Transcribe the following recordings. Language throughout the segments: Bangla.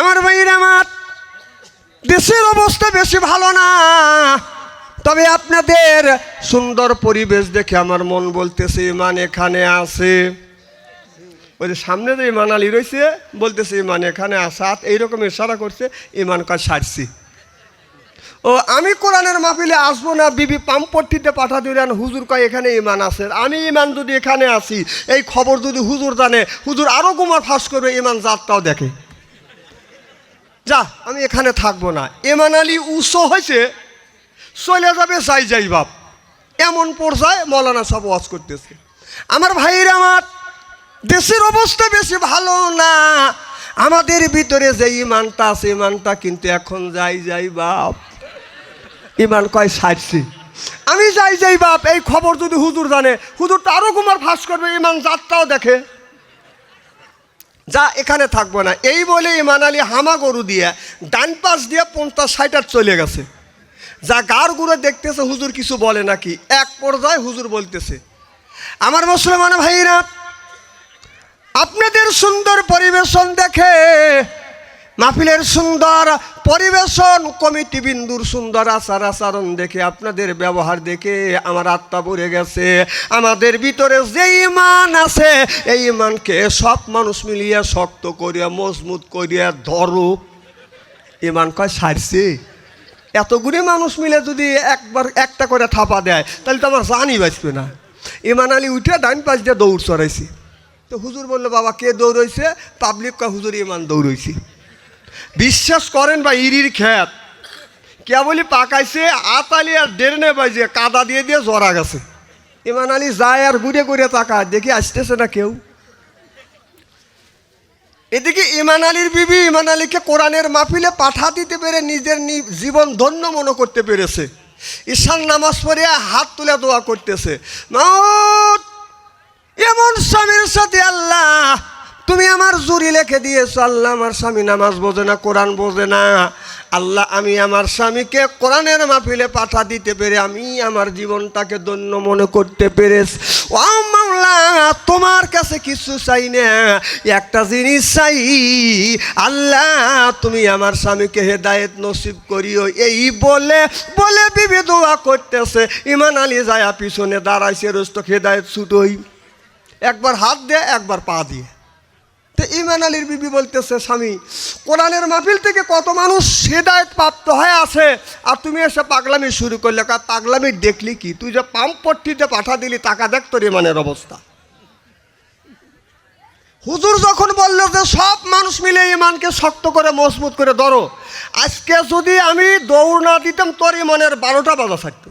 আমার ভাইয়ের আমার। দেশের অবস্থা বেশি ভালো না। তবে আপনাদের সুন্দর পরিবেশ দেখে আমার মন বলতেছে, ইমান এখানে আছে। ওই যে সামনে যে ইমান আলী রয়েছে, বলতেছে, ইমান এখানে আসাত এইরকম ইশারা করছে, ইমান কাজ সারছি। ও, আমি কোরআনের মাহফিলে আসব না, বিবি পাম্পট্টিতে পাঠা দিলেন হুজুর কয়, এখানে ইমান আছে। আমি ইমান যদি এখানে আসি এই খবর যদি হুজুর জানে, হুজুর আরও কুমার ফাঁস করবে, ইমান জাতটাও দেখে। যা, আমি এখানে থাকব না। এমান আলী উৎস হয়েছে চলে যাবে, যাই যাই বাপ। এমন পর্যায়ে মৌলানা সব ওয়াজ করতেছে। আমার ভাইয়ের আমার, দেশের অবস্থা বেশি ভালো না। আমাদের ভিতরে যে ইমানটা আছে, ইমানটা কিন্তু এখন যাই যাই বাপ। ইমান কয় সারছি। আমি যাই যাই বাপ, এই খবর যদি হুজুর জানে, হুজুর তো আরও কুমার ফাঁস করবে, ইমান যাত্রাও দেখে। যা এখানে থাকব না। এই বলে ইমান আলী হামা গরু দিয়ে ডান পাশ দিয়ে পঞ্চাশ ষাটার চলে গেছে। যা গার গুঁড়ো দেখতেছে, হুজুর কিছু বলে নাকি? এক পর্যায়ে হুজুর বলতেছে, আমার মুসলমান ভাইরা, আপনাদের সুন্দর পরিবেশন দেখে মাহফিলের সুন্দর পরিবেশন, কমিটি বিন্দুর সুন্দর আচার আচরণ দেখে, আপনাদের ব্যবহার দেখে আমার আত্মা ভরে গেছে। আমাদের ভিতরে যে ইমান আছে, এই ইমানকে সব মানুষ মিলিয়ে শক্ত করিয়া, মজবুত করিয়া ধরো। ইমান কয় সারছে? এতগুলি মানুষ মিলে যদি একবার একটা করে থাপা দেয়, তাহলে তো আমার জানই বাঁচবে না। ইমান আলী উঠে ডাইন পাশ দিয়ে দৌড় চড়াইছি। তো হুজুর বলল, বাবা, কে দৌড়ইছে? পাবলিক কয়, হুজুর, ইমান দৌড়ইছি। বিশ্বাস করেন বা ইরির খ্যাত, কেবলই পাকাইছে, আতালি আর ডেরনে বাজে, কাদা দিয়ে দিয়ে জরা গেছে। ইমান আলী যায় আর ঘুরে ঘুরে তাকায়, দেখি আসতেছে না কেউ। এদিকে ইমান আলীর বিবি ইমান আলীকে কোরআনের মাহফিলে পাঠা দিতে পেরে নিজের জীবন ধন্য মনে করতে পেরেছে। ঈশান নামাজ পড়ে হাত তুলে দোয়া করতেছে। এমন স্বামীর সাথে আল্লাহ তুমি আমার জুরি লেখে দিয়েছ, আল্লাহ আমার স্বামী নামাজ বোঝে না, কোরআন বোঝে না। আল্লাহ, আমি আমার স্বামীকে কোরআনের মাহফিলে পাঠা দিতে পেরে, আমি আমার জীবনটাকে ধন্য মনে করতে পেরেছি। ও মাওলা, তোমার কাছে কিছু চাই না, একটা জিনিস চাই। আল্লাহ, তুমি আমার স্বামীকে হেদায়েত নসিব করিও। এই বলে বলে বিবি দোয়া করতেছে। ইমান আলী যায়া পিছনে দাঁড়াইছে রোস্ত হেদায়েত ছুটোই একবার হাত দিয়ে একবার পা দিয়ে। তো ইমান আলীর বিবি বলতেছে, স্বামী, কোরআনের মাহফিল থেকে কত মানুষ হেদায়ত প্রাপ্ত হয়ে আছে? আর তুমি এসে পাগলামি শুরু করলে, কা, পাগলামি দেখলি কি? তুই যে পাম্প পট্টিতে পাঠা দিলি টাকা দেখ তোর ইমানের অবস্থা। হুজুর যখন বলল যে, সব মানুষ মিলে ইমানকে শক্ত করে, মজবুত করে ধরো, আজকে যদি আমি দৌড় না দিতাম, তোর ইমানের বারোটা বাজা থাকতো।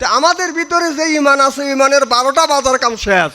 তো আমাদের ভিতরে যে ইমান আছে, ইমানের বারোটা বাজার কাম শেষ।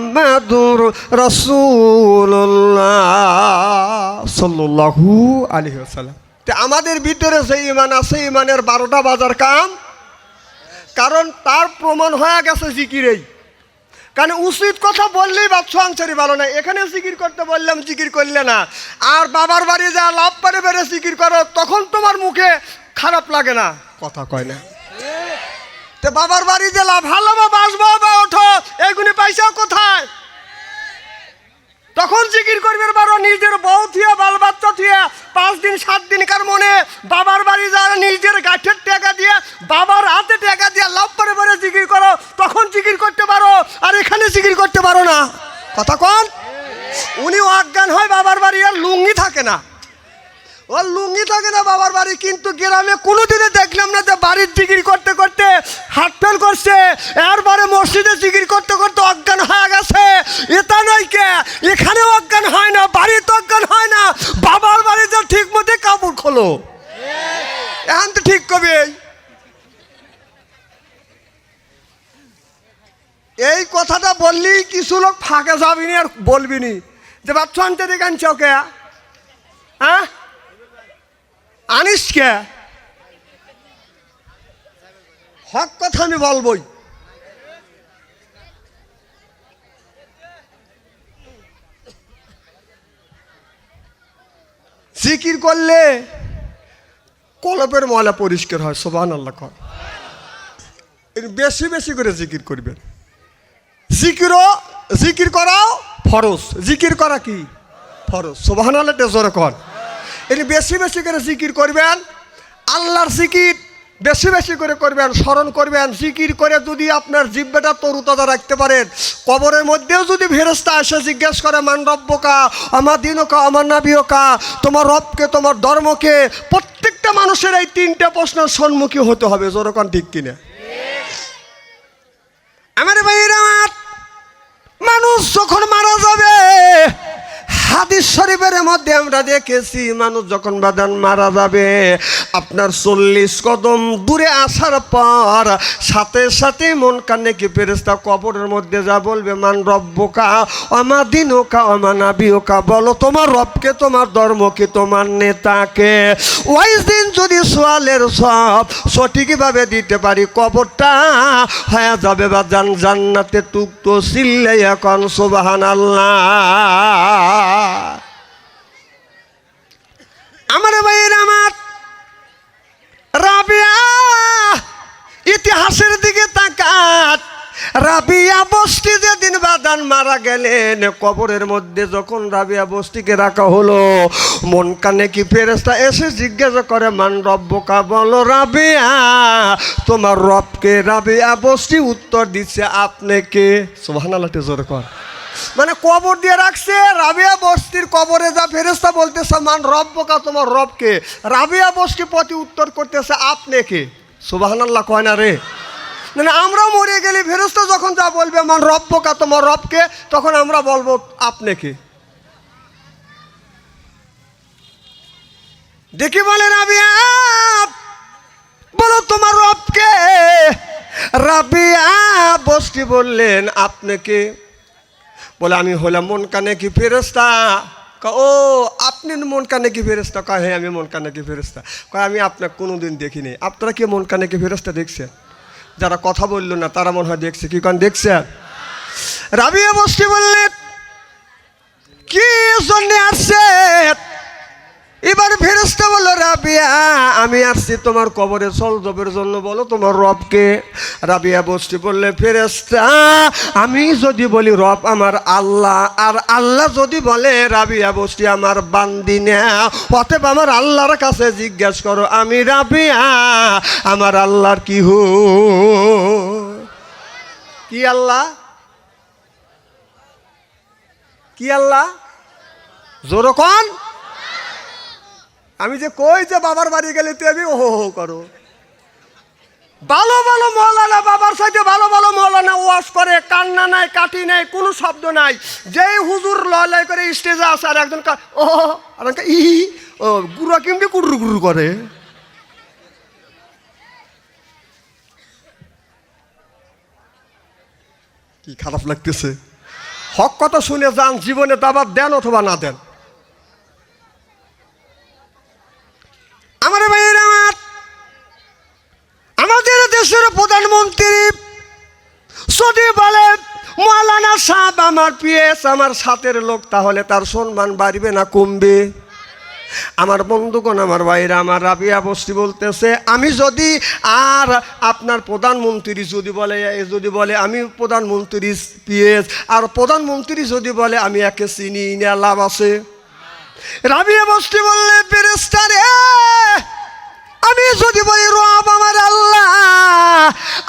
মুহাম্মাদুর সাল্লাল্লাহু আলাইহি ওয়াসাল্লাম। তে আমাদের ভিতরে যে ইমান আছে ইমানের বারোটা বাজার কাম? কারণ তার প্রমাণ হয়ে গেছে জিকিরেই। কারণ উচিত কথা বললেই বাচ্চা আনসারি ভালো না। এখানে জিকির করতে বললাম জিকির করলে না। আর বাবার বাড়ি যা লাভ পারে বেড়ে জিকির করো তখন তোমার মুখে খারাপ লাগে না। কথা কয় না। তে বাবার বাড়ি লাভ ভালো বা বাসবো বা ওঠো। এগুলি পয়সা কোথায়? তখন জিকির করবে বারো, নিজের বউ থিয়া, বাল বাচ্চা থিয়া, পাঁচ দিন, সাত দিন কার মনে বাবার বাড়ি যারা নিজের গাঠের টাকা দিয়ে, বাবার হাতে টাকা দিয়ে লাভ করে পরে জিকির করো। তখন জিকির করতে পারো, আর এখানে জিকির করতে পারো না। কথা কন? উনি অজ্ঞান হয়, বাবার বাড়ি আর লুঙ্গি থাকে না। ও লুঙ্গি থাকে না বাবার বাড়ি, কিন্তু গ্রামে কোনোদিনে দেখলাম না যে বাড়ির জিকির করতে করতে হাট ফেল করছে। এরপরে মসজিদে জিকির করতে করতে অজ্ঞান হয়ে গেছে। এটা নয় কে এখানে অজ্ঞান হয় না, বাড়িতে অজ্ঞান হয় না। বাবার বাড়িতে ঠিক মতো কাপড় খোলো। এখন তো ঠিক কবি? এই কথাটা বললি, কিছু লোক ফাঁকে যাবিনি আর বলবি নি। যে বাচ্চা আনতে দেখে চকে হ্যাঁ? আনিস কে? হক কথা আমি বলবই। জিকির করলে কলপের ময়লা পরিষ্কার হয় সোবান আল্লাহ কর বেশি বেশি করে জিকির করবেন। জিকিরও, জিকির করাও ফরজ। জিকির করা কি? ফরজ। সোবাহান আল্লাহ জোরে কর। এর বেশি বেশি করে জিকির করবেন, আল্লাহর জিকির বেশি বেশি করে করবেন, স্মরণ করবেন, জিকির করে যদি আপনার জিব্বাটা তরুতাজা রাখতে পারেন, কবরের মধ্যেও যদি ফেরস্তা এসে জিজ্ঞেস করে, মান রব্বকা আমার দিনকা আমার নাবিয়কা? তোমার রবকে, তোমার ধর্মকে, প্রত্যেকটা মানুষের এই তিনটে প্রশ্নের সম্মুখীন হতে হবে জোরকান ঠিক কিনা? আমার ভাইয়ের আমার, মানুষ যখন মারা যাবে হাদিস শরীফের মধ্যে আমরা দেখেছি, মানুষ যখন বাদান মারা যাবে, আপনার চল্লিশ কদম দূরে আসার পর সাথে সাথে মন কানে কি ফেরেস্তা কবরের মধ্যে যা বলবে, মান রব্বকা আমা দিনকা আমা নাবিওকা বলো, তোমার রবকে, তোমার ধর্মকে, তোমার নেতাকে। ওই দিন যদি সোয়ালের সব সঠিকভাবে দিতে পারি, কবরটা হয়ে যাবে বা জান, জান্নাতে টুক তো সিল্লে এখন সুবাহান আল্লাহ আমার ভাইয়ের আমার রাবিয়া ইতিহাসের দিকে তাকাত। রাবিয়া বস্তি যেদিন বাদান মারা গেলেন, কবরের মধ্যে যখন রাবিয়া বস্তিকে রাখা হলো, মন কানে কি ফেরেস্তা এসে জিজ্ঞাসা করে, মান রব্বকা বলো, রাবিয়া, তোমার রবকে রাবিয়া বস্তি উত্তর দিচ্ছে আপনি কে? সুবহানাল্লাহ জোরে কর। মানে কবর দিয়ে রাখছে, রাবিয়া বস্তির কবরে যা ফেরেস্তা বলতেছে, মান রব্বকা, তোমার রবকে। রাবিয়া বস্তি প্রতি উত্তর করতেছে, আপনি কে? সুবহানাল্লাহ কয় না রে। মানে আমরা মরে গেলে ফেরস্তা যখন যা বলবে, মান রব্বকা, তোমার রবকে, তখন আমরা বলব, আপনি কে? দেখি বলে রাবিয়া, বলো, তোমার রবকে? রাবিয়া বস্তি বললেন, আপনি কে? বলে আমি হলাম মন কানে কি ফেরস্তা ও, আপনি মন কানে কি ফেরস্তা কয় হ্যাঁ আমি মন কানে কি ফেরস্তা কয়, আমি আপনাকে কোনো দিন দেখিনি। আপনারা কি মন কানে কি ফেরস্তা দেখছেন? যারা কথা বলল না, তারা মনে হয় দেখছে। কি কারণ দেখছেন? রাবিয়া বস্তি বললেন কি জন্যে আসছে এবার ফেরস্তা বলল রাবিয়া, আমি আসছি তোমার কবরে জন্য বলো তোমার রবকে। রাবিয়া বললে ফেরেস্তা আমি যদি বলি রব আমার আল্লাহ, আর আল্লাহ যদি বলে, রাবিয়া বসতি আমার বান্দি না। আমার আল্লাহর কাছে জিজ্ঞেস করো, আমি রাবিয়া, আমার আল্লাহর কি হো? কি আল্লাহ? কি আল্লাহ? জোরকন? আমি যে কই যে বাবার বাড়ি গেলে তুমি ও হো হো করো। ভালো ভালো মৌলানা বাবার সাথে ভালো ভালো মৌলানা ওয়াশ করে, কান্না নাই কাটি নাই, কোনো শব্দ নাই। যেই হুজুর লয় করে স্টেজে আসে আর একজন ও আর ই, ও গুরু কেমনি কুরু গুরু করে। কি খারাপ লাগতেছে? হক কথা শুনে যান, জীবনে দাবার দেন অথবা না দেন আমার ভাইয়ের আমার আমাদের দেশের প্রধানমন্ত্রী যদি বলে মৌলানা সাহেব আমার পিএস, আমার সাথের লোক, তাহলে তার সম্মান বাড়বে না কমবে? আমার বন্ধুগণ, আমার ভাইরা, আমার রাবিয়া বস্তি বলতেছে, আমি যদি আর আপনার প্রধানমন্ত্রী যদি বলে যদি বলে, আমি প্রধানমন্ত্রী পিএস, আর প্রধানমন্ত্রী যদি বলে, আমি একে চিনি না লাভ আছে? রাবিয়া বস্তি বললে ফেরেস্তা রে আমি যদি বলি, রব আমার আল্লাহ,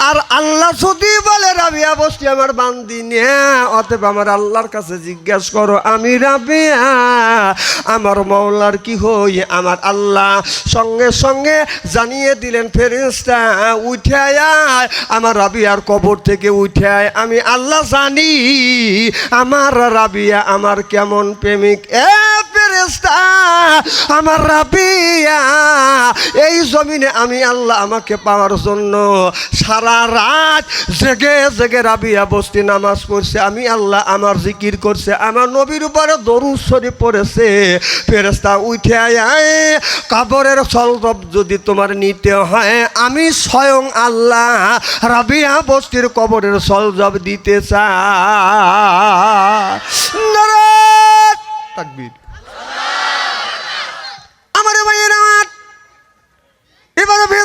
আর আল্লাহ যদি বলে রাবিয়া বস্তি আমার বান্দি নে অতএব আমার আল্লাহর কাছে জিজ্ঞাসা করো, আমি রাবিয়া আমার মৌলার কি হই? আমার আল্লাহ সঙ্গে সঙ্গে জানিয়ে দিলেন ফেরিস্তা উঠে আয়, আমার রাবিয়ার কবর থেকে উঠে আয়, আমি আল্লাহ জানি, আমার রাবিয়া আমার কেমন প্রেমিক। এ ফেরেস্তা আমার রাবিয়া এই জমিনে আমি আল্লাহ আমাকে পাওয়ার জন্য সারা রাত জেগে জেগে রাবিয়া বস্তি নামাজ পড়ছে, আমি আল্লাহ আমার জিকির করছে, আমার নবীর উপরে দরুদ শরীফ পড়েছে। ফেরেস্তা উঠে আয়, কাবরের সলরব যদি তোমার নিতে হয়, আমি স্বয়ং আল্লাহ রাবিয়া বস্তির কবরের সলজব দিতে চা তাকবীর।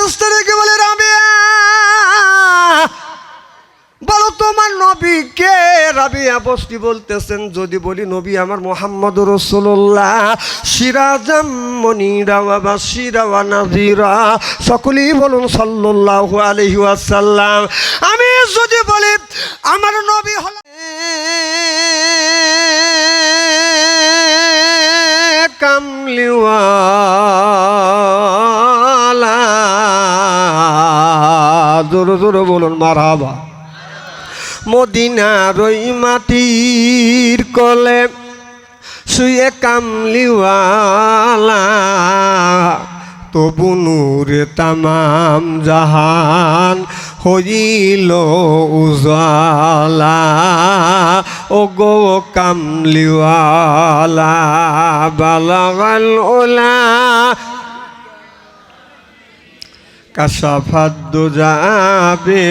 এবারে রেখে বলে, রাবিয়া, বলো তোমার নবী কে রাবিয়া বস্তি বলতেছেন, যদি বলি, নবী আমার মোহাম্মদ রসুল্লাহ সিরাজাম মনিরা বাবা সিরাওয়া নাজিরা সকলেই বলুন সাল্লাল্লাহু আলাইহি ওয়াসাল্লাম। আমি যদি বলি, আমার নবী হলো কামলিওয়ালা জোরে জোরে বলুন, মারহাবা। মদিনার ওই মাটির কলে শুয়ে কামলিওয়ালা, তবু নূরে তামাম জাহান হইল উজালা ও গো কামলিওয়ালা, বালাগাল ওলা কাশাফাদ্দ যাবে।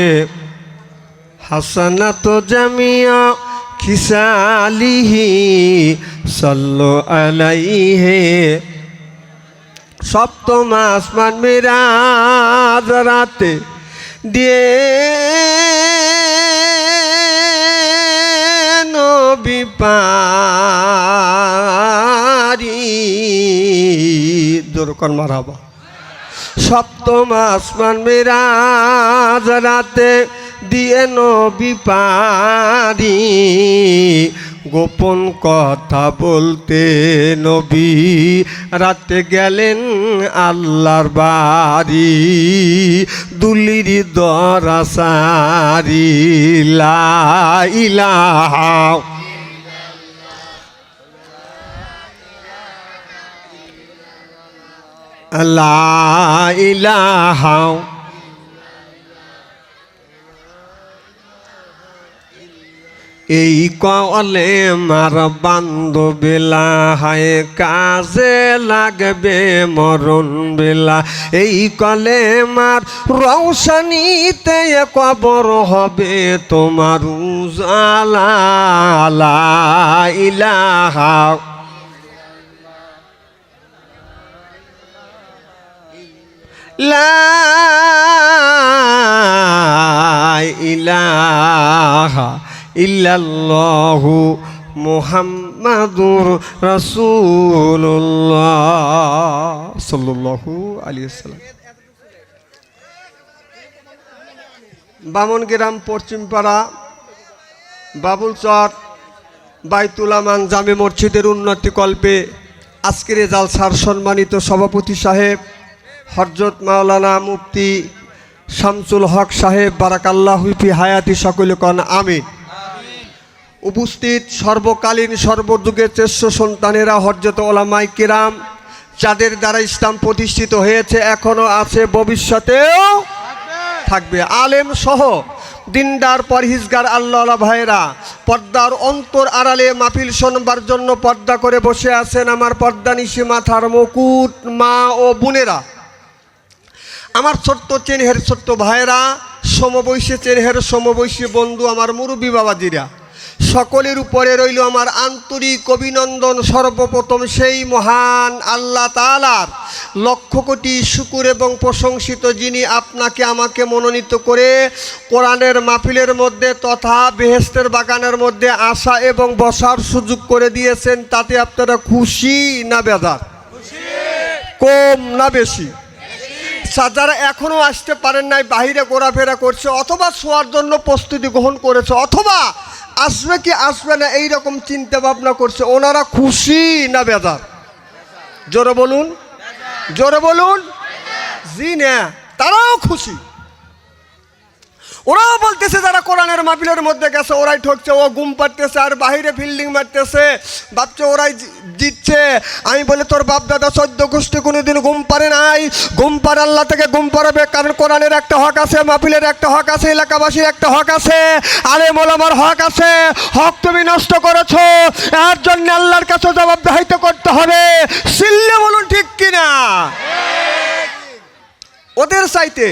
হাসানাত জামিয়া খিসালিহি সাল্লো আলাইহে। সপ্তম আসমান মিরাজ রাতে দিয়ে নবী পারি। দোরকন মারাবা সপ্তম আসমান মিরাজ রাতে দিয়ে নবী গোপন কথা বলতে নবী রাতে গেলেন আল্লাহর বাড়ি। দুলির দরাসারি, লা লা এই কলে মার বান্ধবেলা হায়, কাজে লাগবে মরণ বেলা। এই কলে মার রৌশনীতে কবর হবে তোমার উজালা ইলাহা। ইলাহা মুহাম্মাদুর রাসূলুল্লাহ সাল্লাল্লাহু আলাইহি সাল্লাম বামনগ্রাম পশ্চিমপাড়া, বাবুলচর, বাইতুল আমান জামে মসজিদের উন্নতি কল্পে আজকের জালসার সম্মানিত সভাপতি সাহেব হরজত মাওলানা মুফতি শামসুল হক সাহেব, বারাকাল্লাহ হুইফি হায়াতি সকলে কন, আমিন। উপস্থিত সর্বকালীন সর্বযুগের শ্রেষ্ঠ সন্তানেরা হরজত ওলামাই কিরাম, যাদের দ্বারা ইসলাম প্রতিষ্ঠিত হয়েছে এখনও আছে, ভবিষ্যতেও থাকবে। আলেম সহ দিনদার পরহিজগার আল্লাহ ভাইরা পর্দার অন্তর আড়ালে মাপিল শোনবার জন্য পর্দা করে বসে আছেন আমার পর্দা নিশি মাথার মুকুট মা ও বোনেরা। আমার ছোট্ট চেনহের ছোট্ট ভাইরা সমবয়সী চেনহের সমবয়সী বন্ধু, আমার মুরব্বী বাবাজিরা, সকলের উপরে রইল আমার আন্তরিক অভিনন্দন সর্বপ্রথম সেই মহান আল্লাহ তালার লক্ষ কোটি শুকুর এবং প্রশংসিত যিনি আপনাকে আমাকে মনোনীত করে কোরআনের মাহফিলের মধ্যে তথা বেহেস্তের বাগানের মধ্যে আসা এবং বসার সুযোগ করে দিয়েছেন, তাতে আপনারা খুশি না বেদার কম না বেশি? যারা এখনও আসতে পারেন নাই বাহিরে ঘোরাফেরা করছে, অথবা শোয়ার জন্য প্রস্তুতি গ্রহণ করেছে, অথবা আসবে কি আসবে না এই রকম চিন্তা ভাবনা করছে, ওনারা খুশি না বেদার জোরে বলুন জোরে বলুন। জি না, তারাও খুশি। ওরাও বলতেছে যারা কোরআনের মাহফিলের মধ্যে গেছে, ওরাই ঠকছে, ও গুম পারতেছে, আর বাহিরে ফিল্ডিং মারতেছে। ভাবছে ওরাই জিতছে। আমি বলে, তোর বাপ দাদা চোদ্দ গোষ্ঠী কোনোদিন গুম পারে নাই। গুম পার আল্লাহ থেকে গুম পারাবে, কারণ কোরআনের একটা হক আছে, মাহফিলের একটা হক আছে, এলাকাবাসীর একটা হক আছে। আরে মোলামার হক আছে। হক তুমি নষ্ট করেছ। এর জন্য আল্লাহর কাছে জবাবদাহিত করতে হবে। সিল্লে বলুন ঠিক কিনা? ওদের চাইতে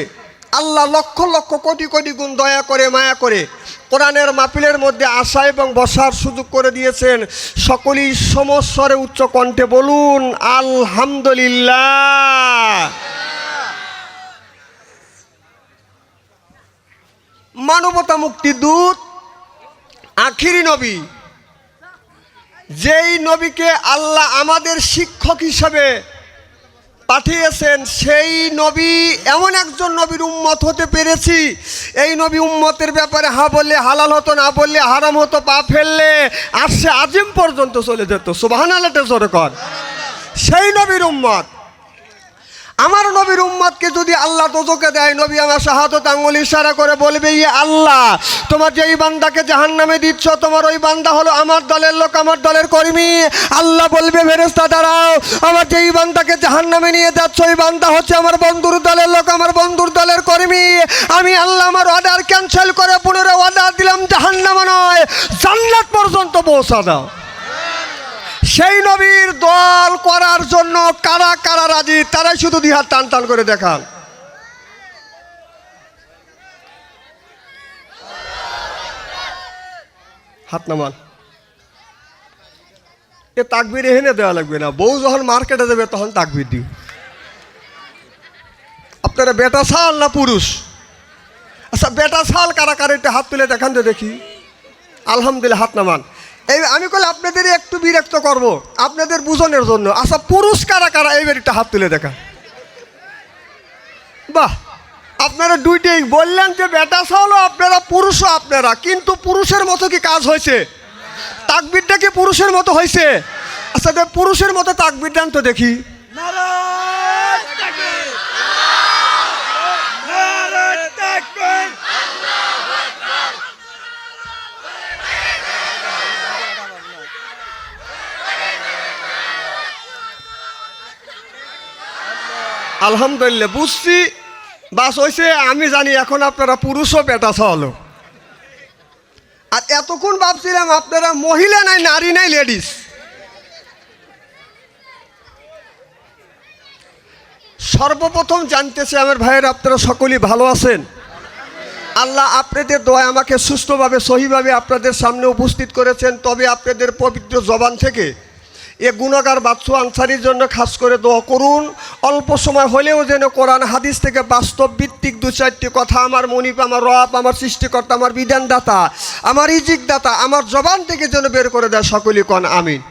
আল্লাহ লক্ষ লক্ষ কোটি কোটি গুণ দয়া করে, মায়া করে কোরআনের মাপিলের মধ্যে আসা এবং বসার সুযোগ করে দিয়েছেন। সকলেই সমস্বরে উচ্চ কণ্ঠে বলুন, আলহামদুলিল্লাহ। মানবতা মুক্তি দূত, আখিরি নবী। যেই নবীকে আল্লাহ আমাদের শিক্ষক হিসাবে পাঠিয়েছেন সেই নবী, এমন একজন নবীর উম্মত হতে পেরেছি। এই নবী উম্মতের ব্যাপারে হা বললে হালাল হতো, না বললে হারাম হতো, পা ফেললে আর সে আজিম পর্যন্ত চলে যেত। সুবাহান আল্লাহটা জোরে কর। সেই নবীর উম্মত। আমার নবীর উম্মাদকে যদি আল্লাহ তোজোকে দেয়, নবী আমার শাহাদত আঙ্গুল ইশারা করে বলবে ইয়ে আল্লাহ, তোমার যেই বান্দাকে জাহান নামে দিচ্ছ, তোমার ওই বান্দা হলো আমার দলের লোক, আমার দলের কর্মী। আল্লাহ বলবে ফেরেস্তা দাঁড়াও, আমার যেই বান্দাকে জাহান নামে নিয়ে যাচ্ছ, ওই বান্দা হচ্ছে আমার বন্ধুর দলের লোক, আমার বন্ধুর দলের কর্মী। আমি আল্লাহ আমার অর্ডার ক্যান্সেল করে পুনরায় অর্ডার দিলাম জাহান নামে নয়, জান্নাত পর্যন্ত পৌঁছা দাও। সেই নবীর দল করার জন্য কারা কারা রাজি, তারাই শুধু দিহার টান টান করে দেখান। হাত নামান। এ তাকবির এখানে দেওয়া লাগবে না। বউ যখন মার্কেটে দেবে, তখন তাকবির দিও। আপনারা বেটা শাল না পুরুষ? আচ্ছা বেটা শাল কারা কারা হাত তুলে দেখান তো দেখি। আলহামদুলিল্লাহ, হাত নামান। এই আমি কলে আপনাদেরই একটু বিরক্ত করব, আপনাদের বুঝনের জন্য। আচ্ছা পুরুষ কারা? কারা এইবার একটা হাত তুলে দেখা। বাহ, আপনারা দুইটাই বললেন যে, বেটা হলো আপনারা পুরুষও আপনারা। কিন্তু পুরুষের মতো কি কাজ হয়েছে? তাকবিরটা কি পুরুষের মতো হয়েছে? আচ্ছা পুরুষের মতো তাকবির তো দেখি নারায়ণ তাকবীর নারায়ণ তাকবীর আলহামদুলিল্লাহ, বুঝছি। বাস হয়েছে আমি জানি এখন আপনারা পুরুষও বেটা হলো আর এতক্ষণ ভাবছিলাম আপনারা মহিলা নাই, নারী নাই, লেডিস। সর্বপ্রথম জানতেছে আমার ভাইয়ের, আপনারা সকলেই ভালো আছেন? আল্লাহ আপনাদের দোয়া আমাকে সুস্থভাবে, সহিভাবে আপনাদের সামনে উপস্থিত করেছেন। তবে আপনাদের পবিত্র জবান থেকে এ গুণাগার বাচ্চু আনসারির জন্য খাস করে দোয়া করুন। অল্প সময় হলেও যেন কোরআন হাদিস থেকে বাস্তব ভিত্তিক দু চারটি কথা আমার মনিপ আমার রব আমার সৃষ্টিকর্তা আমার বিধানদাতা আমার ইজিকদাতা আমার জবান থেকে যেন বের করে দেয় সকলেই কন আমিন।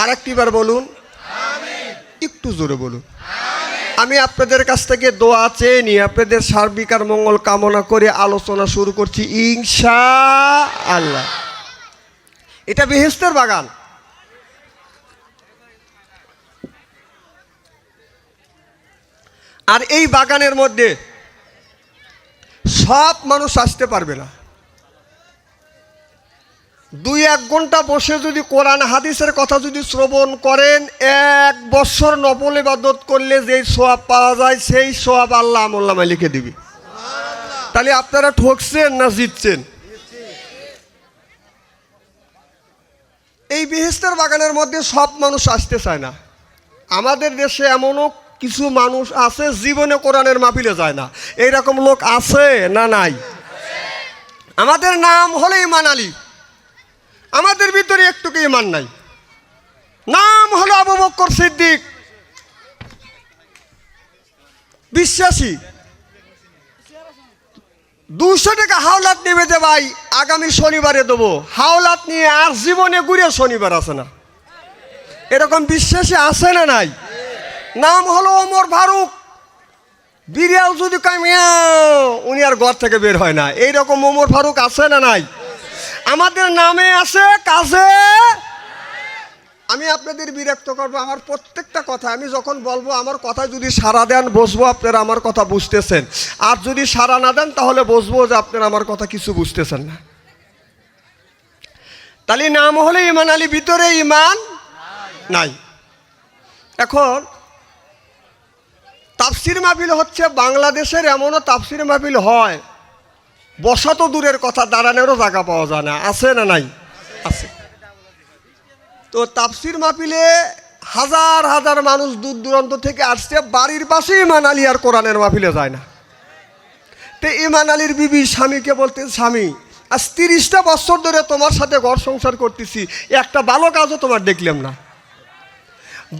আর একটিবার বলুন। একটু জোরে বলুন। আমি আপনাদের কাছ থেকে দোয়া চেয়ে নিয়ে আপনাদের সার্বিক আর মঙ্গল কামনা করে আলোচনা শুরু করছি ইনশা আল্লাহ। এটা বেহেস্তের বাগান। আর এই বাগানের মধ্যে সব মানুষ আসতে পারবে না। দুই এক ঘণ্টা বসে যদি কোরআন, হাদিসের কথা যদি শ্রবণ করেন, এক বছর নফল ইবাদত করলে যেই সোয়াব পাওয়া যায়, সেই সোয়াব আল্লাহ আমল্লামা লিখে দিবি। তাহলে আপনারা ঠকছেন না জিতছেন? এই বিহিস্তের বাগানের মধ্যে সব মানুষ আসতে চায় না। আমাদের দেশে এমনও কিছু মানুষ আছে, জীবনে কোরআনের মাপিলে যায় না। এইরকম লোক আছে না নাই? আমাদের নাম হলে ইমান আলী। আমাদের ভিতরে একটুকু ইমান নাই। নাম হলো আবু বক্কর সিদ্দিক। বিশ্বাসী। দুশো টাকা হাওলাত নেবে যে ভাই, আগামী শনিবারে দেবো। হাওলাত নিয়ে আর জীবনে ঘুরে শনিবার আসে না। এরকম বিশ্বাসী আছে না নাই? নাম হলো ওমর ফারুক। বিড়াল যদি কামিয়া উনি আর ঘর থেকে বের হয় না। এইরকম ওমর ফারুক আছে না নাই? আমাদের নামে আছে কাজে আমি আপনাদের বিরক্ত করব, আমার প্রত্যেকটা কথা। আমি যখন বলব, আমার কথা যদি সারা দেন, বসবো, আপনারা আমার কথা বুঝতেছেন। আর যদি সারা না দেন, তাহলে বসবো যে আপনারা আমার কথা কিছু বুঝতেছেন না। তাহলে নাম হলে ইমান আলী, ভিতরে ইমান নাই। এখন তাফসির মাহফিল হচ্ছে বাংলাদেশের এমনও তাফসির মাহফিল হয়। বসা তো দূরের কথা দাঁড়ানোরও জায়গা পাওয়া যায় না। আছে না নাই? আছে। তো তাফসির মাহফিলে হাজার হাজার মানুষ দূর দূরান্ত থেকে আসছে। বাড়ির পাশে ইমান আলী আর কোরআনের মাহফিলে যায় না। তো ইমান আলীর বিবি স্বামীকে বলতে, স্বামী, আজ তিরিশটা বছর ধরে তোমার সাথে ঘর সংসার করতেছি। একটা ভালো কাজও তোমার দেখলাম না।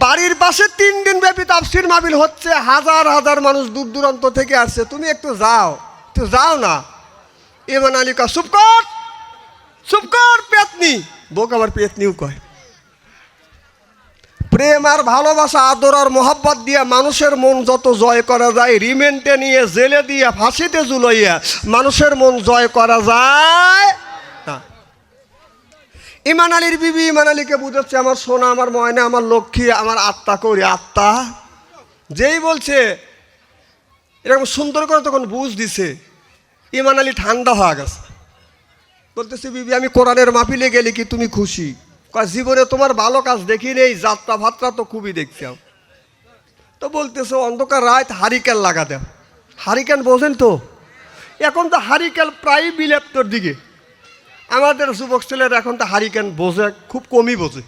বাড়ির পাশে তিন দিন ব্যাপী তাফসির মাবিল হচ্ছে, হাজার হাজার মানুষ দূর দূরান্ত থেকে আসছে। তুমি একটু যাও একটু যাও না। ইমান আলী কা চুপ কর চুপ কর পেতনি। বোক আমার পেতনিও কয়। প্রেম আর ভালোবাসা, আদর আর মোহাব্বত দিয়ে মানুষের মন যত জয় করা যায় রিমেন্টে নিয়ে, জেলে দিয়ে, ফাঁসিতে ঝুলাইয়া মানুষের মন জয় করা যায়। ইমান আলীর বিবি ইমান আলীকে বুঝাচ্ছে, আমার সোনা, আমার ময়না, আমার লক্ষ্মী, আমার আত্মা করি আত্মা? যেই বলছে, এরকম সুন্দর করে তখন বুঝ দিছে, ইমান আলী ঠান্ডা হয়ে গেছে। বলতেছে, বিবি, আমি কোরআনের মাহফিলে গেলে কি তুমি খুশি? জীবনে তোমার ভালো কাজ দেখি নেই, যাত্রা ভাত্রা তো খুবই দেখছাও তো বলতেছে, অন্ধকার রাত, হারিকেন লাগা দেও। হারিকেন বোঝেন তো? এখন তো হারিকেন প্রায় বিলেপ্তর দিকে। আমাদের যুবক ছেলেরা এখন তো হারিকেন বোঝে, খুব কমই বোঝে।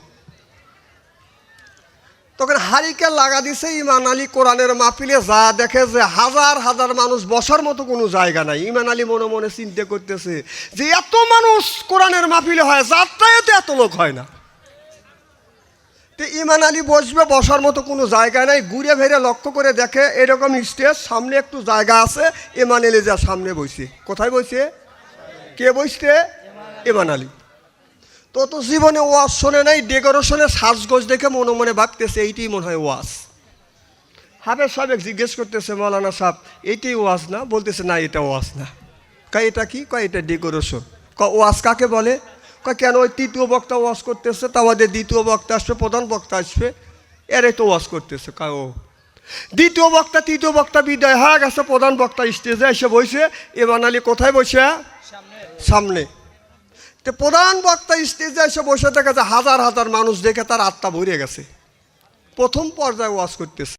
তখন হারিকেন লাগা দিছে ইমান আলী কোরআনের মাহফিলে, যা দেখে যে হাজার হাজার মানুষ বসার মতো কোনো জায়গা নাই। ইমান আলী মনে মনে চিন্তা করতেছে যে এত মানুষ কোরআনের মাহফিলে হয়, যাত্রায় তো এত লোক হয় না। তো ইমান আলী বসবে, বসার মতো কোনো জায়গা নাই, ঘুরে ফেরে লক্ষ্য করে দেখে এরকম স্টেজ, সামনে একটু জায়গা আছে, ইমান আলী যা সামনে বসে কোথায় বসে কে বসছে ইমান আলী তো তো জীবনে ওয়াজ শোনে নাই ডেকোরেশনের সাজগোজ দেখে মনে মনে ভাবতেছে, এইটাই মনে হয় ওয়াজ। হাফেজ সাহেব জিজ্ঞেস করতেছে মৌলানা সাহেব, এইটাই ওয়াজ না? বলতেছে, না, এটা ওয়াজ না। কয়, এটা কি? কয়, এটা ডেকোরেশন ক ওয়াজ কাকে বলে? কয়, কেন ওই তৃতীয় বক্তা ওয়াজ করতেছে? তা আমাদের দ্বিতীয় বক্তা আসবে, প্রধান বক্তা আসবে। এরাই তো ওয়াজ করতেছে। কয়, ও। দ্বিতীয় বক্তা, তৃতীয় বক্তা বিদায় হয়ে গেছে, প্রধান বক্তা স্টেজে এসে বসে এ বানালি কোথায় বসে সামনে। তো প্রধান বক্তা স্টেজে এসে বসে থাকে যায় হাজার হাজার মানুষ দেখে তার আত্মা ভরে গেছে। প্রথম পর্যায়ে ওয়াজ করতেছে।